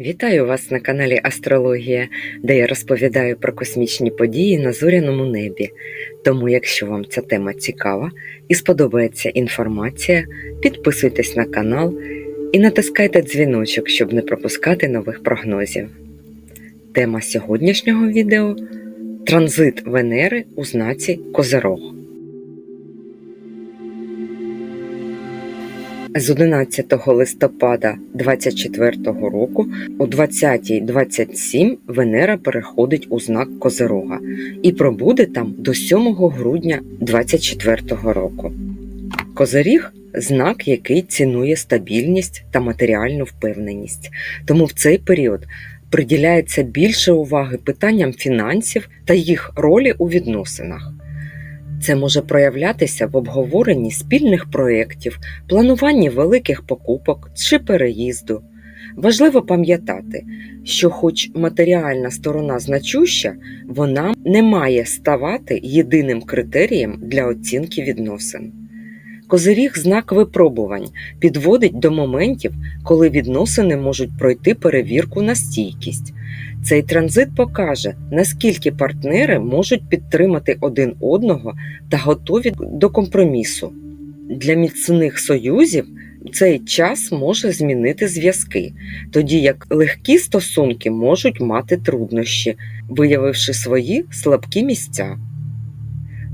Вітаю вас на каналі Астрологія, де я розповідаю про космічні події на зоряному небі. Тому, якщо вам ця тема цікава і сподобається інформація, підписуйтесь на канал і натискайте дзвіночок, щоб не пропускати нових прогнозів. Тема сьогоднішнього відео транзит Венери у знаці Козирог. З 11 листопада 2024 року о 20.27 Венера переходить у знак Козирога і пробуде там до 7 грудня 2024 року. Козиріг знак, який цінує стабільність та матеріальну впевненість. Тому в цей період приділяється більше уваги питанням фінансів та їх ролі у відносинах. Це може проявлятися в обговоренні спільних проєктів, плануванні великих покупок чи переїзду. Важливо пам'ятати, що, хоч матеріальна сторона значуща, вона не має ставати єдиним критерієм для оцінки відносин. Козиріг знак випробувань підводить до моментів, коли відносини можуть пройти перевірку на стійкість. Цей транзит покаже, наскільки партнери можуть підтримати один одного та готові до компромісу. Для міцних союзів цей час може змінити зв'язки, тоді як легкі стосунки можуть мати труднощі, виявивши свої слабкі місця.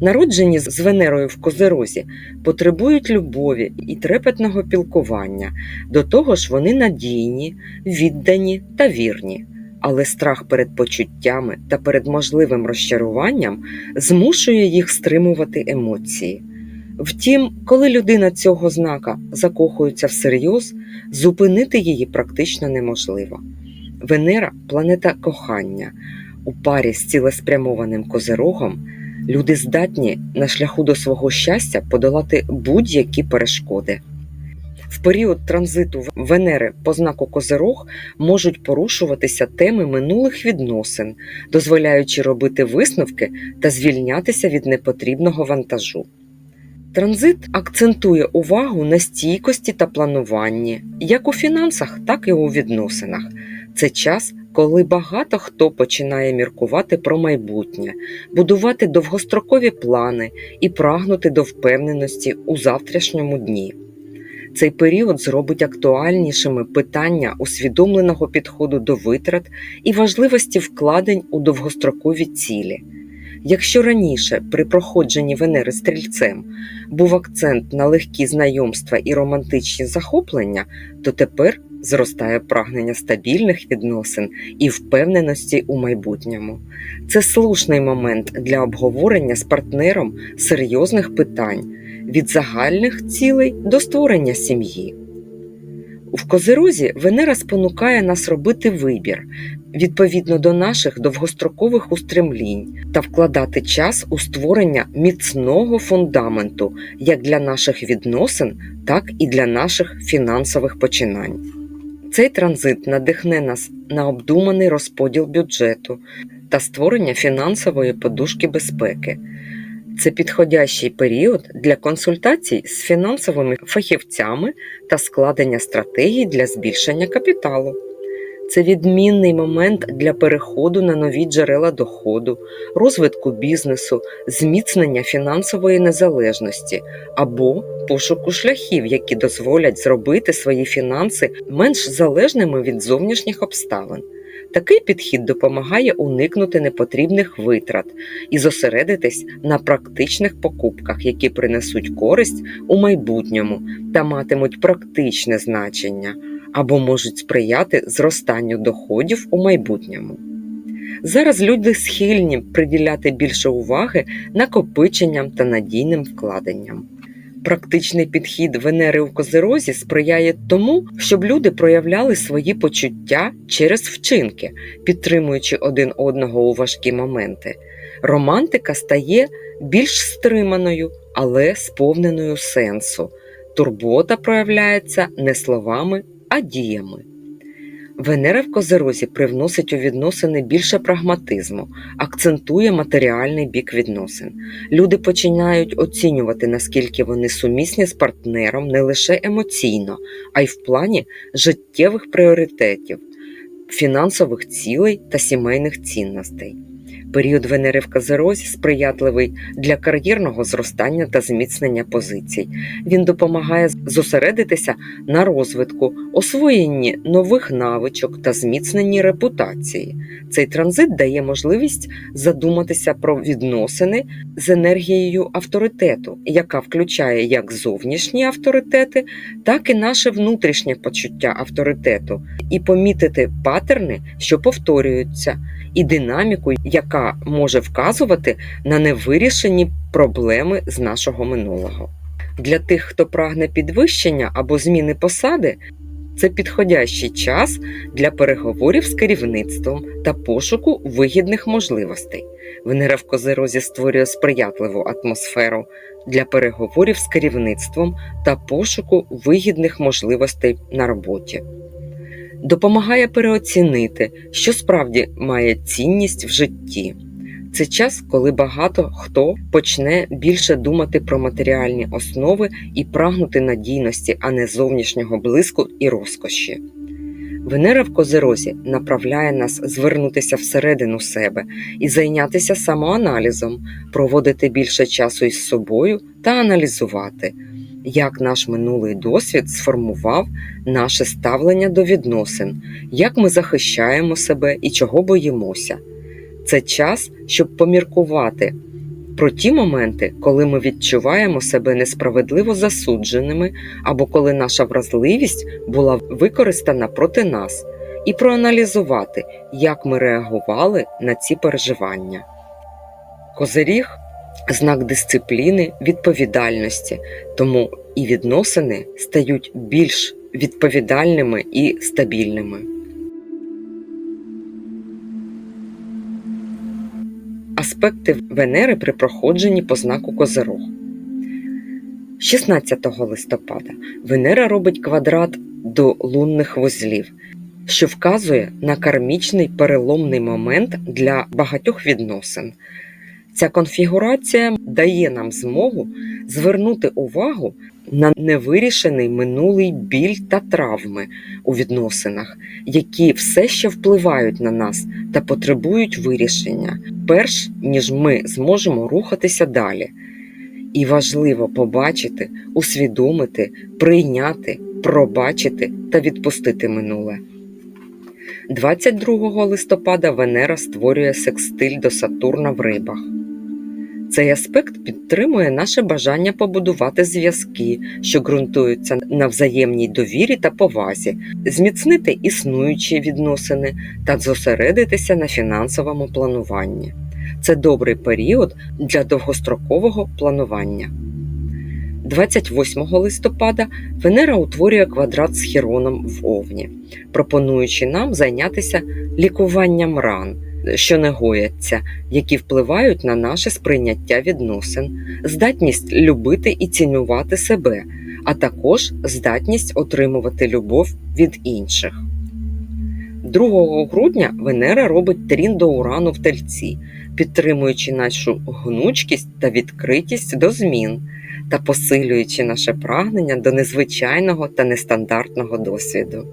Народжені з Венерою в Козерозі потребують любові і трепетного пілкування, до того ж вони надійні, віддані та вірні але страх перед почуттями та перед можливим розчаруванням змушує їх стримувати емоції. Втім, коли людина цього знака закохується всерйоз, зупинити її практично неможливо. Венера планета кохання. У парі з цілеспрямованим козирогом люди здатні на шляху до свого щастя подолати будь-які перешкоди. В період транзиту Венери по знаку Козирог можуть порушуватися теми минулих відносин, дозволяючи робити висновки та звільнятися від непотрібного вантажу. Транзит акцентує увагу на стійкості та плануванні, як у фінансах, так і у відносинах. Це час, коли багато хто починає міркувати про майбутнє, будувати довгострокові плани і прагнути до впевненості у завтрашньому дні. Цей період зробить актуальнішими питання усвідомленого підходу до витрат і важливості вкладень у довгострокові цілі. Якщо раніше при проходженні Венери стрільцем був акцент на легкі знайомства і романтичні захоплення, то тепер зростає прагнення стабільних відносин і впевненості у майбутньому. Це слушний момент для обговорення з партнером серйозних питань від загальних цілей до створення сім'ї. В Козирозі Венера спонукає нас робити вибір відповідно до наших довгострокових устремлінь та вкладати час у створення міцного фундаменту як для наших відносин, так і для наших фінансових починань. Цей транзит надихне нас на обдуманий розподіл бюджету та створення фінансової подушки безпеки. Це підходящий період для консультацій з фінансовими фахівцями та складення стратегій для збільшення капіталу. Це відмінний момент для переходу на нові джерела доходу, розвитку бізнесу, зміцнення фінансової незалежності або пошуку шляхів, які дозволять зробити свої фінанси менш залежними від зовнішніх обставин. Такий підхід допомагає уникнути непотрібних витрат і зосередитись на практичних покупках, які принесуть користь у майбутньому та матимуть практичне значення або можуть сприяти зростанню доходів у майбутньому. Зараз люди схильні приділяти більше уваги накопиченням та надійним вкладенням. Практичний підхід Венери в Козерозі сприяє тому, щоб люди проявляли свої почуття через вчинки, підтримуючи один одного у важкі моменти. Романтика стає більш стриманою, але сповненою сенсу. Турбота проявляється не словами, а діями. Венера в Козерозі привносить у відносини більше прагматизму, акцентує матеріальний бік відносин. Люди починають оцінювати, наскільки вони сумісні з партнером не лише емоційно, а й в плані життєвих пріоритетів. фінансових цілей та сімейних цінностей. Період Венери в Козерозі сприятливий для кар'єрного зростання та зміцнення позицій. Він допомагає зосередитися на розвитку, освоєнні нових навичок та зміцненні репутації. Цей транзит дає можливість задуматися про відносини з енергією авторитету, яка включає як зовнішні авторитети, так і наше внутрішнє почуття авторитету, і помітити патерни, що повторюються, і динаміку, яка може вказувати на невирішені проблеми з нашого минулого. Для тих, хто прагне підвищення або зміни посади, це підходящий час для переговорів з керівництвом та пошуку вигідних можливостей. Венера в Козерозі створює сприятливу атмосферу для переговорів з керівництвом та пошуку вигідних можливостей на роботі. Допомагає переоцінити, що справді має цінність в житті. Це час, коли багато хто почне більше думати про матеріальні основи і прагнути надійності, а не зовнішнього блиску і розкоші. Венера в Козерозі направляє нас звернутися всередину себе і зайнятися самоаналізом, проводити більше часу із собою та аналізувати, як наш минулий досвід сформував наше ставлення до відносин, як ми захищаємо себе і чого боїмося. Це час, щоб поміркувати про ті моменти, коли ми відчуваємо себе несправедливо засудженими або коли наша вразливість була використана проти нас, і проаналізувати, як ми реагували на ці переживання. Козиріг знак дисципліни, відповідальності, тому і відносини стають більш відповідальними і стабільними. Аспекти Венери при проходженні по знаку Козирог. 16 листопада Венера робить квадрат до лунних вузлів, що вказує на кармічний переломний момент для багатьох відносин. Ця конфігурація дає нам змогу звернути увагу на невирішений минулий біль та травми у відносинах, які все ще впливають на нас та потребують вирішення, перш ніж ми зможемо рухатися далі. І важливо побачити, усвідомити, прийняти, пробачити та відпустити минуле. 22 листопада Венера створює секстиль до Сатурна в рибах. Цей аспект підтримує наше бажання побудувати зв'язки, що ґрунтуються на взаємній довірі та повазі, зміцнити існуючі відносини та зосередитися на фінансовому плануванні. Це добрий період для довгострокового планування. 28 листопада Венера утворює квадрат з Хіроном в Овні, пропонуючи нам зайнятися лікуванням ран що не гояться, які впливають на наше сприйняття відносин, здатність любити і цінувати себе, а також здатність отримувати любов від інших. 2 грудня Венера робить трін до урану в тельці, підтримуючи нашу гнучкість та відкритість до змін та посилюючи наше прагнення до незвичайного та нестандартного досвіду.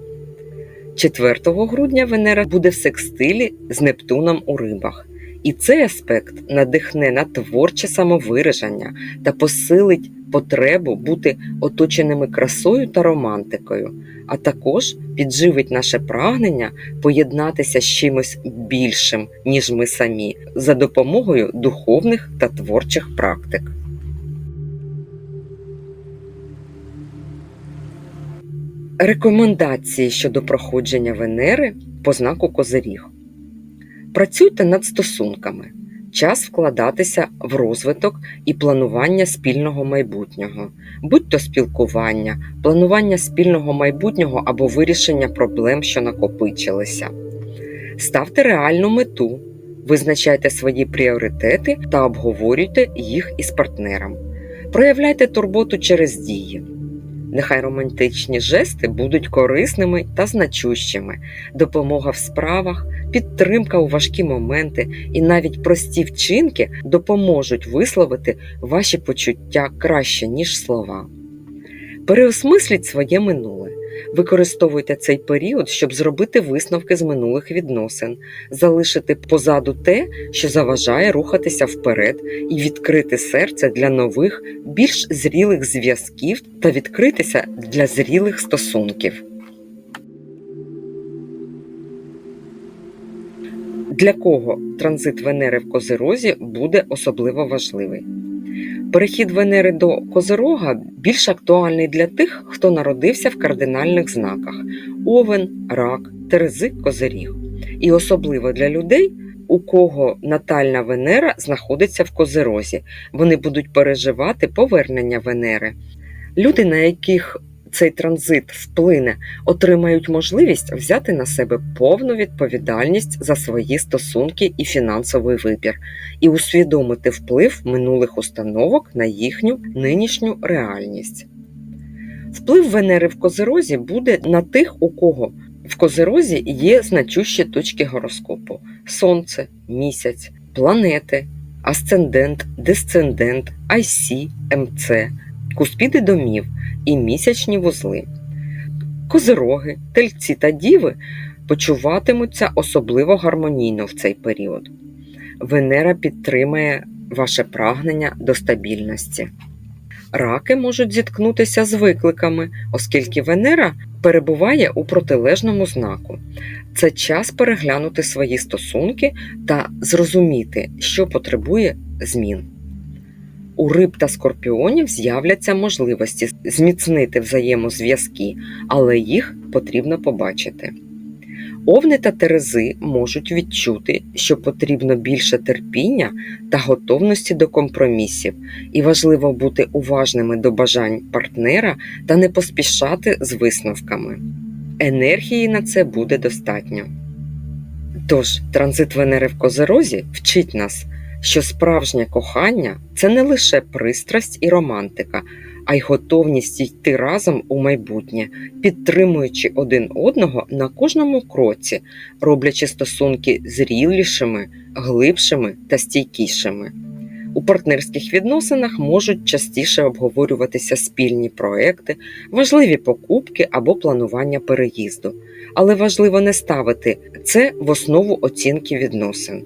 4 грудня Венера буде в секстилі з Нептуном у рибах. І цей аспект надихне на творче самовираження та посилить потребу бути оточеними красою та романтикою, а також підживить наше прагнення поєднатися з чимось більшим, ніж ми самі, за допомогою духовних та творчих практик. Рекомендації щодо проходження Венери по знаку Козиріг. Працюйте над стосунками. Час вкладатися в розвиток і планування спільного майбутнього, будь то спілкування, планування спільного майбутнього або вирішення проблем, що накопичилися. Ставте реальну мету, визначайте свої пріоритети та обговорюйте їх із партнером. Проявляйте турботу через дії. Нехай романтичні жести будуть корисними та значущими, допомога в справах, підтримка у важкі моменти і навіть прості вчинки допоможуть висловити ваші почуття краще, ніж слова. Переосмисліть своє минуле. Використовуйте цей період, щоб зробити висновки з минулих відносин, залишити позаду те, що заважає рухатися вперед, і відкрити серце для нових, більш зрілих зв'язків та відкритися для зрілих стосунків. Для кого транзит Венери в Козирозі буде особливо важливий? Перехід Венери до Козирога більш актуальний для тих, хто народився в кардинальних знаках Овен, Рак, Терези, Козиріг. І особливо для людей, у кого натальна Венера знаходиться в Козирозі. Вони будуть переживати повернення Венери. Люди, на яких цей транзит вплине, отримають можливість взяти на себе повну відповідальність за свої стосунки і фінансовий вибір, і усвідомити вплив минулих установок на їхню нинішню реальність. Вплив Венери в Козирозі буде на тих, у кого в Козирозі є значущі точки гороскопу: Сонце, місяць, планети, асцендент, десцендент, IC, МЦ, куспіди домів і місячні вузли. Козироги, тельці та діви почуватимуться особливо гармонійно в цей період. Венера підтримає ваше прагнення до стабільності. Раки можуть зіткнутися з викликами, оскільки Венера перебуває у протилежному знаку. Це час переглянути свої стосунки та зрозуміти, що потребує змін. У риб та скорпіонів з'являться можливості зміцнити взаємозв'язки, але їх потрібно побачити. Овни та терези можуть відчути, що потрібно більше терпіння та готовності до компромісів, і важливо бути уважними до бажань партнера та не поспішати з висновками. Енергії на це буде достатньо. Тож, транзит Венери в Козерозі вчить нас, що справжнє кохання це не лише пристрасть і романтика, а й готовність йти разом у майбутнє, підтримуючи один одного на кожному кроці, роблячи стосунки зрілішими, глибшими та стійкішими. У партнерських відносинах можуть частіше обговорюватися спільні проекти, важливі покупки або планування переїзду, але важливо не ставити це в основу оцінки відносин.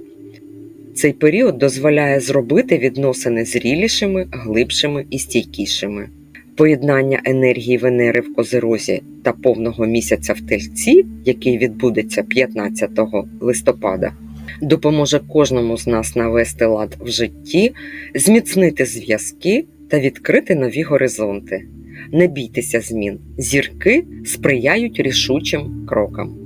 Цей період дозволяє зробити відносини зрілішими, глибшими і стійкішими. Поєднання енергії Венери в Козирозі та повного місяця в Тельці, який відбудеться 15 листопада, допоможе кожному з нас навести лад в житті, зміцнити зв'язки та відкрити нові горизонти. Не бійтеся змін, зірки сприяють рішучим крокам.